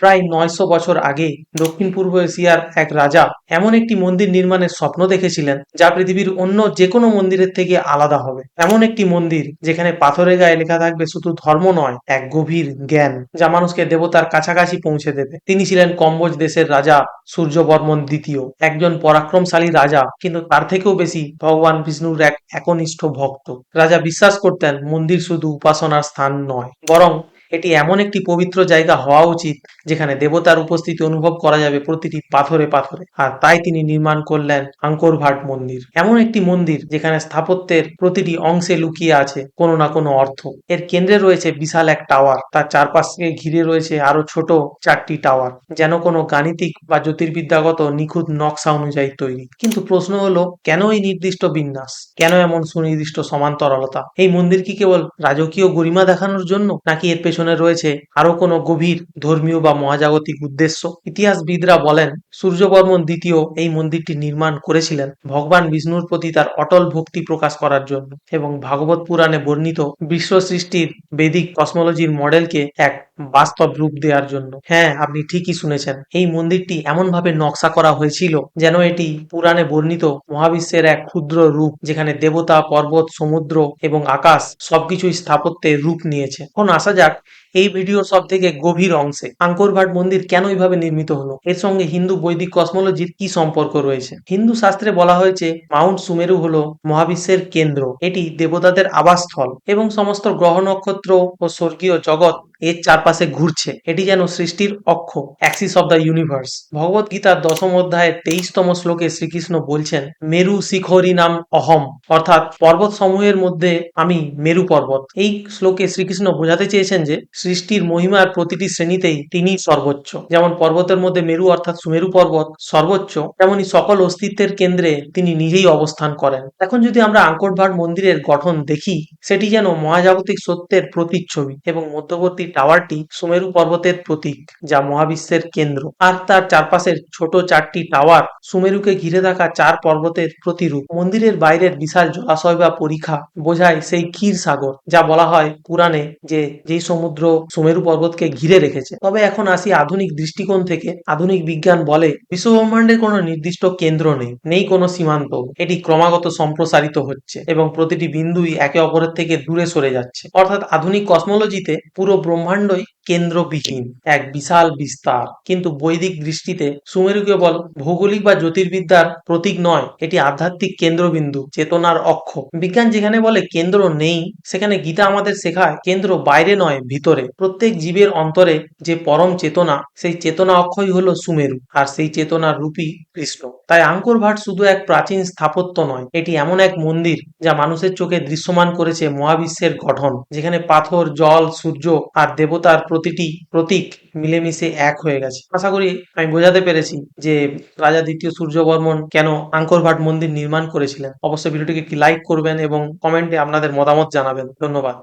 প্রায় নয়শো বছর আগে দক্ষিণ পূর্ব এশিয়ার এক রাজা এমন একটি মন্দির নির্মাণের স্বপ্ন দেখেছিলেন, যা পৃথিবীর অন্য যে কোনো মন্দিরের থেকে আলাদা হবে। এমন একটি মন্দির যেখানে পাথরের গায়ে লেখা থাকবে শুধু ধর্ম নয়, এক গভীর জ্ঞান, যা মানুষকে দেবতার কাছাকাছি পৌঁছে দেবে। তিনি ছিলেন কম্বোজ দেশের রাজা সূর্যবর্মন দ্বিতীয়, একজন পরাক্রমশালী রাজা, কিন্তু তার থেকেও বেশি ভগবান বিষ্ণুর এক একনিষ্ঠ ভক্ত। রাজা বিশ্বাস করতেন, মন্দির শুধু উপাসনার স্থান নয়, বরং এটি এমন একটি পবিত্র জায়গা হওয়া উচিত যেখানে দেবতার উপস্থিতি অনুভব করা যাবে প্রতিটি পাথরে পাথরে। আর তাই তিনি নির্মাণ করলেন আঙ্কর ভাট মন্দির। এমন একটি মন্দির যেখানে স্থাপত্যের প্রতিটি অংশে লুকিয়ে আছে কোনো না কোনো অর্থ। এর কেন্দ্রে রয়েছে বিশাল এক টাওয়ার। তার চারপাশে ঘিরে রয়েছে আরও ছোট চারটি টাওয়ার, যেন কোনো গাণিতিক বা জ্যোতির্বিদ্যাগত নিখুঁত নকশা অনুযায়ী তৈরি। কিন্তু প্রশ্ন হলো, কেন এই নির্দিষ্ট বিন্যাস? কেন এমন সুনির্দিষ্ট সমান্তরালতা? এই মন্দির কি কেবল রাজকীয় গরিমা দেখানোর জন্য, নাকি এর পেছনে রয়েছে আরও কোনো গভীর ধর্মীয় বা মহাজাগতিক উদ্দেশ্য। ইতিহাসবিদরা বলেন সূর্যবর্মন দ্বিতীয় এই মন্দিরটি নির্মাণ করেছিলেন ভগবান বিষ্ণুর প্রতি তার অটল ভক্তি প্রকাশ করার জন্য এবং ভাগবত পুরাণে বর্ণিত বিশ্ব সৃষ্টির বেদিক কসমোলজির মডেলকে এক বাস্তব রূপ দেওয়ার জন্য। হ্যাঁ আপনি ঠিকই শুনেছেন। এই মন্দিরটি এমনভাবে নকশা করা হয়েছিল যেন এটি পুরাণে বর্ণিত মহাবিশ্বের এক ক্ষুদ্র রূপ যেখানে দেবতা, পর্বত, সমুদ্র এবং আকাশ সবকিছুই স্থাপত্যের রূপ নিয়েছে। এখন আসা যাক এই ভিডিওর সব থেকে গভীর অংশে। আঙ্করভাট মন্দির কেন এইভাবে নির্মিত হলো? এর সঙ্গে হিন্দু বৈদিক কসমোলজির কি সম্পর্ক রয়েছে? হিন্দু শাস্ত্রে বলা হয়েছে, মাউন্ট সুমেরু হলো মহাবিশ্বের কেন্দ্র। এটি দেবতাদের আবাসস্থল এবং সমস্ত গ্রহ নক্ষত্র ও স্বর্গীয় জগৎ এর চারপাশে ঘুরছে। এটি যেন সৃষ্টির অক্ষ axis of the universe Bhagavad গীতার দশম অধ্যায়ের তেইশতম শ্লোকে শ্রীকৃষ্ণ বলছেন, মেরু শিখরি নাম অহম। অর্থাৎ পর্বত সমূহের মধ্যে আমি মেরু পর্বত। এই শ্লোকে শ্রীকৃষ্ণ বোঝাতে চেয়েছেন যে সৃষ্টির মহিমার প্রতিটি শ্রেণীতেই তিনি সর্বোচ্চ। যেমন পর্বতের মধ্যে মেরু অর্থাৎ সুমেরু পর্বত সর্বোচ্চ, তেমনি সকল অস্তিত্বের কেন্দ্রে তিনি নিজেই অবস্থান করেন। এখন যদি আমরা আঙ্কটভাট মন্দিরের গঠন দেখি, সেটি যেন মহাজাগতিক সত্যের প্রতিচ্ছবি এবং মধ্যবর্তী টাওয়ারটি সুমেরু পর্বতের প্রতীক, যা মহাবিশ্বের কেন্দ্র। আর তার চারপাশের ছোট চারটি টাওয়ার সুমেরুকে ঘিরে থাকা চার পর্বতের প্রতিরূপ। মন্দিরের বাইরের বিশাল জলাশয় বা পরীক্ষা বোঝায় সেই ক্ষীর সাগর যা বলা হয় পুরাণে যে যেই সমুদ্র সুমেরু পর্বতকে ঘিরে রেখেছে। তবে এখন আসি আধুনিক দৃষ্টিকোণ থেকে। আধুনিক বিজ্ঞান বলে বিশ্বব্রহ্মাণ্ডের কোনো নির্দিষ্ট কেন্দ্র নেই নেই কোনো সীমান্ত। এটি ক্রমাগত সম্প্রসারিত হচ্ছে এবং প্রতিটি বিন্দুই একে অপরের থেকে দূরে সরে যাচ্ছে। অর্থাৎ আধুনিক কসমোলজিতে পুরো ব্রহ্মাণ্ডই কেন্দ্রবিহীন, এক বিশাল বিস্তার। কিন্তু বৈদিক দৃষ্টিতে সুমেরু কেবল ভৌগোলিক বা জ্যোতির্বিদ্যার প্রতীক নয়, এটি আধ্যাত্মিক কেন্দ্রবিন্দু, চেতনার অক্ষ। বিজ্ঞান যেখানে বলে কেন্দ্র নেই, সেখানে গীতা আমাদের শেখায়, কেন্দ্র বাইরে নয়, ভিতরে। প্রত্যেক জীবের অন্তরে যে পরম চেতনা, সেই চেতনা অক্ষয় হলো সুমেরু, আর সেই চেতনার রূপই কৃষ্ণ। তাই আঙ্কুর ভাট শুধু এক প্রাচীন স্থাপত্য নয়, এটি এমন এক মন্দির যা মানুষের চোখে দৃশ্যমান করেছে মহাবিশ্বের গঠন, যেখানে পাথর, জল, সূর্য আর দেবতার প্রতিটি প্রতীক মিলেমিশে এক হয়ে গেছে। আশা করি আমি বোঝাতে পেরেছি যে রাজা দ্বিতীয় সূর্যবর্মন কেন আঙ্কর ভাট মন্দির নির্মাণ করেছিলেন। অবশ্যই ভিডিওটিকে একটি লাইক করবেন এবং কমেন্টে আপনাদের মতামত জানাবেন। ধন্যবাদ।